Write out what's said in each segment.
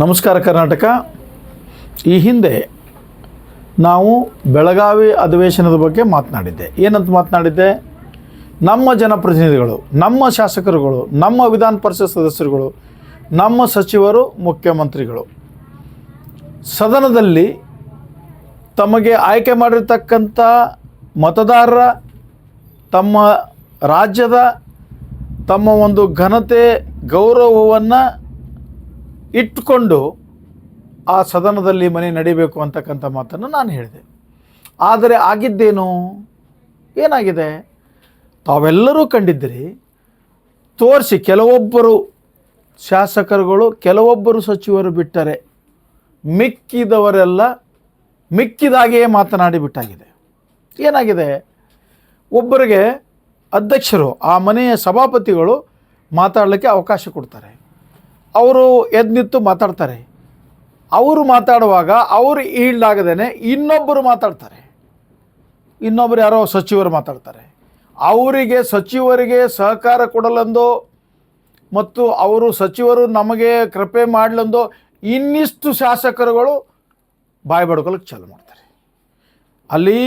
ನಮಸ್ಕಾರ ಕರ್ನಾಟಕ. ಈ ಹಿಂದೆ ನಾವು ಬೆಳಗಾವಿ ಅಧಿವೇಶನದ ಬಗ್ಗೆ ಮಾತನಾಡಿದ್ದೆ. ಏನಂತ ಮಾತನಾಡಿದ್ದೆ? ನಮ್ಮ ಜನಪ್ರತಿನಿಧಿಗಳು, ನಮ್ಮ ಶಾಸಕರುಗಳು, ನಮ್ಮ ವಿಧಾನ ಪರಿಷತ್ ಸದಸ್ಯರುಗಳು, ನಮ್ಮ ಸಚಿವರು, ಮುಖ್ಯಮಂತ್ರಿಗಳು ಸದನದಲ್ಲಿ ತಮಗೆ ಆಯ್ಕೆ ಮಾಡಿರ್ತಕ್ಕಂಥ ಮತದಾರರ, ತಮ್ಮ ರಾಜ್ಯದ, ತಮ್ಮ ಒಂದು ಘನತೆ, ಗೌರವವನ್ನು ಇಟ್ಟುಕೊಂಡು ಆ ಸದನದಲ್ಲಿ ಮನೆ ನಡಿಬೇಕು ಅಂತಕ್ಕಂಥ ಮಾತನ್ನು ನಾನು ಹೇಳಿದೆ. ಆದರೆ ಆಗಿದ್ದೇನು? ಏನಾಗಿದೆ? ತಾವೆಲ್ಲರೂ ಕಂಡಿದ್ದೀರಿ. ತೋರಿಸಿ ಕೆಲವೊಬ್ಬರು ಶಾಸಕರುಗಳು, ಕೆಲವೊಬ್ಬರು ಸಚಿವರು ಬಿಟ್ಟರೆ ಮಿಕ್ಕಿದವರೆಲ್ಲ ಮಿಕ್ಕಿದಾಗೆಯೇ ಮಾತನಾಡಿ ಬಿಟ್ಟಾಗಿದೆ. ಏನಾಗಿದೆ? ಒಬ್ಬರಿಗೆ ಅಧ್ಯಕ್ಷರು, ಆ ಮನೆಯ ಸಭಾಪತಿಗಳು ಮಾತಾಡಲಿಕ್ಕೆ ಅವಕಾಶ ಕೊಡ್ತಾರೆ. ಅವರು ಎದ್ದು ನಿಂತು ಮಾತಾಡ್ತಾರೆ. ಅವರು ಮಾತಾಡುವಾಗ ಅವರು ಈಲ್ಡ್ ಆಗದೇ ಇನ್ನೊಬ್ಬರು ಮಾತಾಡ್ತಾರೆ. ಇನ್ನೊಬ್ಬರು ಯಾರೋ ಸಚಿವರು ಮಾತಾಡ್ತಾರೆ. ಅವರಿಗೆ ಸಚಿವರಿಗೆ ಸಹಕಾರ ಕೊಡಲೆಂದು ಮತ್ತು ಅವರು ಸಚಿವರು ನಮಗೆ ಕೃಪೆ ಮಾಡಲೆಂದು ಇನ್ನಿಷ್ಟು ಶಾಸಕರುಗಳು ಬಾಯಿ ಬಡ್ಕೊಳಕ್ಕೆ ಚಾಲು ಮಾಡ್ತಾರೆ. ಅಲ್ಲಿ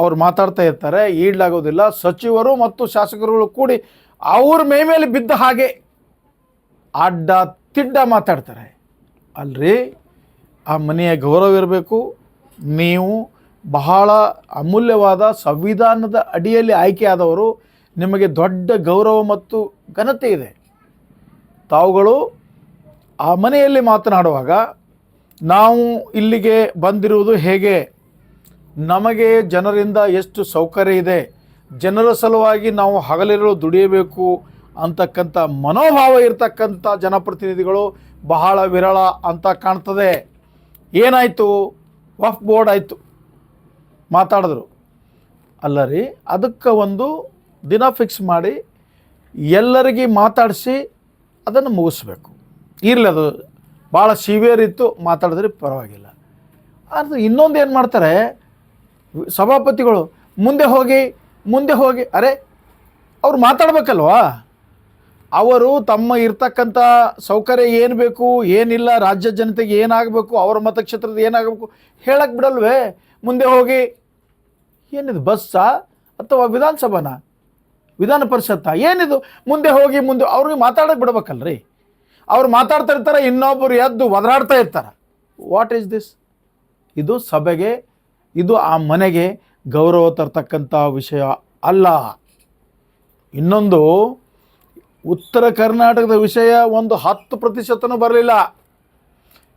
ಅವ್ರು ಮಾತಾಡ್ತಾ ಇರ್ತಾರೆ ಈಡ್ಲಾಗೋದಿಲ್ಲ ಸಚಿವರು ಮತ್ತು ಶಾಸಕರುಗಳು ಕೂಡಿ ಅವ್ರ ಮೇಮೇಲೆ ಬಿದ್ದ ಹಾಗೆ ಅಡ್ಡ ತಿಡ್ಡ ಮಾತಾಡ್ತಾರೆ. ಅಲ್ರಿ, ಆ ಮನೆಯ ಗೌರವ ಇರಬೇಕು. ನೀವು ಬಹಳ ಅಮೂಲ್ಯವಾದ ಸಂವಿಧಾನದ ಅಡಿಯಲ್ಲಿ ಆಯ್ಕೆಯಾದವರು, ನಿಮಗೆ ದೊಡ್ಡ ಗೌರವ ಮತ್ತು ಘನತೆ ಇದೆ. ತಾವುಗಳು ಆ ಮನೆಯಲ್ಲಿ ಮಾತನಾಡುವಾಗ, ನಾವು ಇಲ್ಲಿಗೆ ಬಂದಿರುವುದು ಹೇಗೆ? ನಮಗೆ ಜನರಿಂದ ಎಷ್ಟು ಸೌಕರ್ಯ ಇದೆ? ಜನರ ಸಲುವಾಗಿ ನಾವು ಹಗಲಿರಲು ದುಡಿಯಬೇಕು ಅಂತಕ್ಕಂಥ ಮನೋಭಾವ ಇರತಕ್ಕಂಥ ಜನಪ್ರತಿನಿಧಿಗಳು ಬಹಳ ವಿರಳ ಅಂತ ಕಾಣ್ತದೆ. ಏನಾಯಿತು? ವಫ್ ಬೋರ್ಡ್ ಆಯಿತು. ಮಾತಾಡಿದ್ರು. ಅಲ್ಲ ರೀ, ಅದಕ್ಕೆ ಒಂದು ದಿನ ಫಿಕ್ಸ್ ಮಾಡಿ ಎಲ್ಲರಿಗೆ ಮಾತಾಡಿಸಿ ಅದನ್ನು ಮುಗಿಸ್ಬೇಕು. ಇರಲಿ, ಅದು ಭಾಳ ಸಿವಿಯರ್ ಇತ್ತು, ಮಾತಾಡಿದ್ರೆ ಪರವಾಗಿಲ್ಲ. ಅದು ಇನ್ನೊಂದು ಏನು ಮಾಡ್ತಾರೆ? ಸಭಾಪತಿಗಳು, ಮುಂದೆ ಹೋಗಿ ಮುಂದೆ ಹೋಗಿ, ಅರೆ, ಅವ್ರು ಮಾತಾಡ್ಬೇಕಲ್ವಾ? ಅವರು ತಮ್ಮ ಇರ್ತಕ್ಕಂಥ ಸೌಕರ್ಯ ಏನು ಬೇಕು, ಏನಿಲ್ಲ, ರಾಜ್ಯ ಜನತೆಗೆ ಏನಾಗಬೇಕು, ಅವರ ಮತಕ್ಷೇತ್ರದ ಏನಾಗಬೇಕು ಹೇಳಕ್ಕೆ ಬಿಡಲ್ವೇ? ಮುಂದೆ ಹೋಗಿ ಏನಿದು, ಬಸ್ಸಾ ಅಥವಾ ವಿಧಾನಸಭಾನ? ವಿಧಾನ ಪರಿಷತ್ತಾ? ಏನಿದು? ಮುಂದೆ ಹೋಗಿ ಮುಂದೆ ಅವ್ರಿಗೆ ಮಾತಾಡಕ್ಕೆ ಬಿಡ್ಬೇಕಲ್ರಿ. ಅವ್ರು ಮಾತಾಡ್ತಾ ಇರ್ತಾರೆ ಇನ್ನೊಬ್ಬರು ಎದ್ದು ಒದರಾಡ್ತಾ ಇರ್ತಾರೆ. ವಾಟ್ ಈಸ್ ದಿಸ್ ಇದು ಸಭೆಗೆ, ಇದು ಆ ಮನೆಗೆ ಗೌರವ ತರ್ತಕ್ಕಂಥ ವಿಷಯ ಅಲ್ಲ. ಇನ್ನೊಂದು ಉತ್ತರ ಕರ್ನಾಟಕದ ವಿಷಯ ಒಂದು ಹತ್ತು ಪ್ರತಿಶತನೂ ಬರಲಿಲ್ಲ.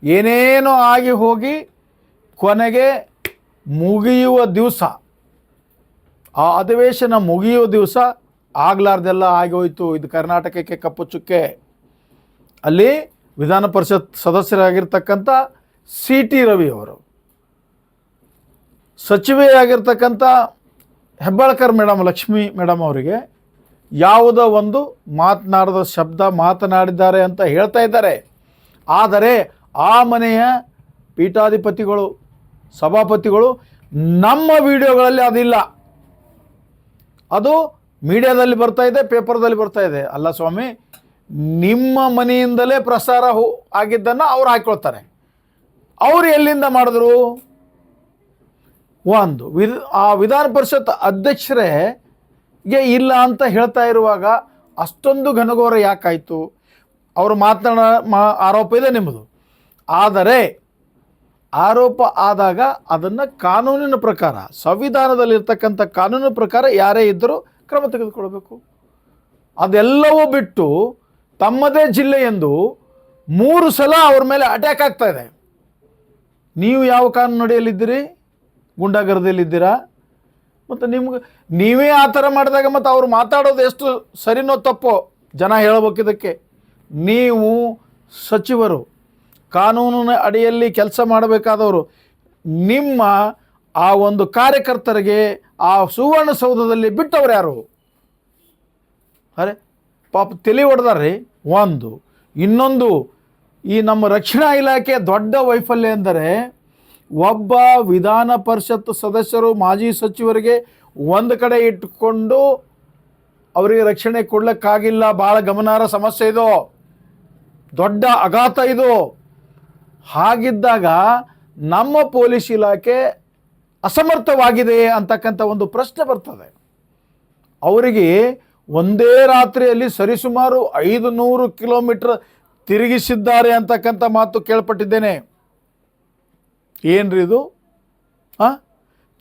ಏನೇನೋ ಆಗಿ ಹೋಗಿ ಕೊನೆಗೆ ಮುಗಿಯುವ ದಿವಸ, ಆ ಅಧಿವೇಶನ ಮುಗಿಯುವ ದಿವಸ ಆಗಲಾರ್ದೆಲ್ಲ ಆಗಿ ಹೋಯಿತು ಇದು ಕರ್ನಾಟಕಕ್ಕೆ ಕಪ್ಪು ಚುಕ್ಕೆ. ಅಲ್ಲಿ ವಿಧಾನ ಪರಿಷತ್ ಸದಸ್ಯರಾಗಿರ್ತಕ್ಕಂಥ ಸಿ ಟಿ ರವಿ ಅವರು ಸಚಿವೆಯಾಗಿರ್ತಕ್ಕಂಥ ಹೆಬ್ಬಾಳ್ಕರ್ ಮೇಡಮ್ ಲಕ್ಷ್ಮಿ ಮೇಡಮ್ ಅವರಿಗೆ ಯಾವುದೋ ಒಂದು ಮಾತನಾಡದ ಶಬ್ದ ಮಾತನಾಡಿದ್ದಾರೆ ಅಂತ ಹೇಳ್ತಾ ಇದ್ದಾರೆ. ಆದರೆ ಆ ಮನೆಯ ಪೀಠಾಧಿಪತಿಗಳು, ಸಭಾಪತಿಗಳು ನಮ್ಮ ವಿಡಿಯೋಗಳಲ್ಲಿ ಅದಿಲ್ಲ. ಅದು ಮೀಡಿಯಾದಲ್ಲಿ ಬರ್ತಾ ಇದೆ, ಪೇಪರ್ದಲ್ಲಿ ಬರ್ತಾ ಇದೆ. ಅಲ್ಲ ಸ್ವಾಮಿ, ನಿಮ್ಮ ಮನೆಯಿಂದಲೇ ಪ್ರಸಾರ ಹೋ, ಆಗಿದ್ದನ್ನು ಅವ್ರು ಹಾಕ್ಕೊಳ್ತಾರೆ ಅವ್ರು ಎಲ್ಲಿಂದ ಮಾಡಿದ್ರು? ಒಂದು ವಿಧ ಆ ವಿಧಾನ ಪರಿಷತ್ ಅಧ್ಯಕ್ಷರೇ ಗೆ ಇಲ್ಲ ಅಂತ ಹೇಳ್ತಾ ಇರುವಾಗ ಅಷ್ಟೊಂದು ಘನಘೋರ ಯಾಕಾಯಿತು? ಅವರು ಮಾತನಾಡ ಮಾ, ಆರೋಪ ಇದೆ ನಿಮ್ಮದು. ಆದರೆ ಆರೋಪ ಆದಾಗ ಅದನ್ನು ಕಾನೂನಿನ ಪ್ರಕಾರ, ಸಂವಿಧಾನದಲ್ಲಿರ್ತಕ್ಕಂಥ ಕಾನೂನಿನ ಪ್ರಕಾರ ಯಾರೇ ಇದ್ದರೂ ಕ್ರಮ ತೆಗೆದುಕೊಳ್ಬೇಕು ಅದೆಲ್ಲವೂ ಬಿಟ್ಟು ತಮ್ಮದೇ ಜಿಲ್ಲೆ ಎಂದು ಮೂರು ಸಲ ಅವ್ರ ಮೇಲೆ ಅಟ್ಯಾಕ್ ಆಗ್ತಾ ಇದೆ. ನೀವು ಯಾವ ಕಾನೂನು ನಡೆಯಲಿದ್ದೀರಿ ಗುಂಡಾಗರದಲ್ಲಿದ್ದೀರಾ? ಮತ್ತು ನಿಮ್ಗೆ, ನೀವೇ ಆ ಥರ ಮಾಡಿದಾಗ ಮತ್ತು ಅವ್ರು ಮಾತಾಡೋದು ಎಷ್ಟು ಸರಿನೋ ತಪ್ಪೋ ಜನ ಹೇಳ್ಬೇಕಿದ್ದಕ್ಕೆ ನೀವು ಸಚಿವರು, ಕಾನೂನಿನ ಅಡಿಯಲ್ಲಿ ಕೆಲಸ ಮಾಡಬೇಕಾದವರು, ನಿಮ್ಮ ಆ ಒಂದು ಕಾರ್ಯಕರ್ತರಿಗೆ ಆ ಸುವರ್ಣಸೌಧದಲ್ಲಿ ಬಿಟ್ಟವ್ರು ಯಾರು? ಅರೆ, ಪಾಪ ತಲೆ ಹೊಡೆದಾರ್ರಿ. ಒಂದು, ಇನ್ನೊಂದು, ಈ ನಮ್ಮ ರಕ್ಷಣಾ ಇಲಾಖೆ ದೊಡ್ಡ ವೈಫಲ್ಯ ಎಂದರೆ ಒಬ್ಬ ವಿಧಾನ ಪರಿಷತ್ ಸದಸ್ಯರು ಮಾಜಿ ಸಚಿವರಿಗೆ ಒಂದು ಕಡೆ ಇಟ್ಟುಕೊಂಡು ಅವರಿಗೆ ರಕ್ಷಣೆ ಕೊಡಲಿಕ್ಕಾಗಿಲ್ಲ. ಭಾಳ ಗಮನಾರ್ಹ ಸಮಸ್ಯೆ ಇದು. ದೊಡ್ಡ ಅಘಾತ ಇದು. ಹಾಗಿದ್ದಾಗ ನಮ್ಮ ಪೊಲೀಸ್ ಇಲಾಖೆ ಅಸಮರ್ಥವಾಗಿದೆ ಅಂತಕ್ಕಂಥ ಒಂದು ಪ್ರಶ್ನೆ ಬರ್ತದೆ. ಅವರಿಗೆ ಒಂದೇ ರಾತ್ರಿಯಲ್ಲಿ ಸರಿಸುಮಾರು ಐದು ನೂರು ಕಿಲೋಮೀಟರ್ ತಿರುಗಿಸಿದ್ದಾರೆ ಅಂತಕ್ಕಂಥ ಮಾತು ಕೇಳ್ಪಟ್ಟಿದ್ದೇನೆ. ಏನ್ರಿ ಇದು? ಆ?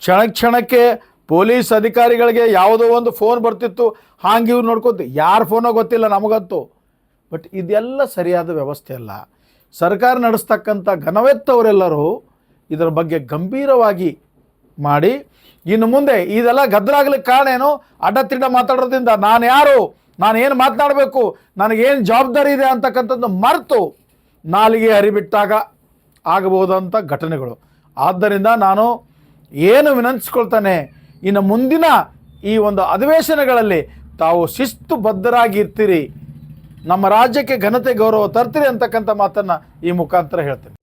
ಕ್ಷಣ ಕ್ಷಣಕ್ಕೆ ಪೊಲೀಸ್ ಅಧಿಕಾರಿಗಳಿಗೆ ಯಾವುದೋ ಒಂದು ಫೋನ್ ಬರ್ತಿತ್ತು. ಹಾಂಗೆ ಇವ್ರು ನೋಡ್ಕೊತ, ಯಾರ ಫೋನೋ ಗೊತ್ತಿಲ್ಲ ನಮಗಂತೂ. ಬಟ್ ಇದೆಲ್ಲ ಸರಿಯಾದ ವ್ಯವಸ್ಥೆ ಅಲ್ಲ. ಸರ್ಕಾರ ನಡೆಸ್ತಕ್ಕಂಥ ಘನವೆತ್ತವರೆಲ್ಲರೂ ಇದರ ಬಗ್ಗೆ ಗಂಭೀರವಾಗಿ ಮಾಡಿ, ಇನ್ನು ಮುಂದೆ ಇದೆಲ್ಲ ಗದ್ದಲಾಗ್ಲಿಕ್ಕೆ ಕಾರಣ ಏನು? ಅಡ್ಡತಿಡ್ಡ ಮಾತಾಡೋದ್ರಿಂದ ನಾನು ಯಾರು? ನಾನು ಏನು ಮಾತನಾಡಬೇಕು? ನನಗೇನು ಜವಾಬ್ದಾರಿ ಇದೆ ಅಂತಕ್ಕಂಥದ್ದು ಮರೆತು ನಾಲಿಗೆ ಹರಿಬಿಟ್ಟಾಗ ಆಗಬಹುದಂಥ ಘಟನೆಗಳು. ಆದ್ದರಿಂದ ನಾನು ಏನು ವಿನಂತಿಸ್ಕೊಳ್ತಾನೆ, ಇನ್ನು ಮುಂದಿನ ಈ ಒಂದು ಅಧಿವೇಶನಗಳಲ್ಲಿ ತಾವು ಶಿಸ್ತು ಬದ್ಧರಾಗಿರ್ತೀರಿ ನಮ್ಮ ರಾಜ್ಯಕ್ಕೆ ಘನತೆ ಗೌರವ ತರ್ತೀರಿ ಅಂತಕ್ಕಂಥ ಮಾತನ್ನು ಈ ಮುಖಾಂತರ ಹೇಳ್ತೇನೆ.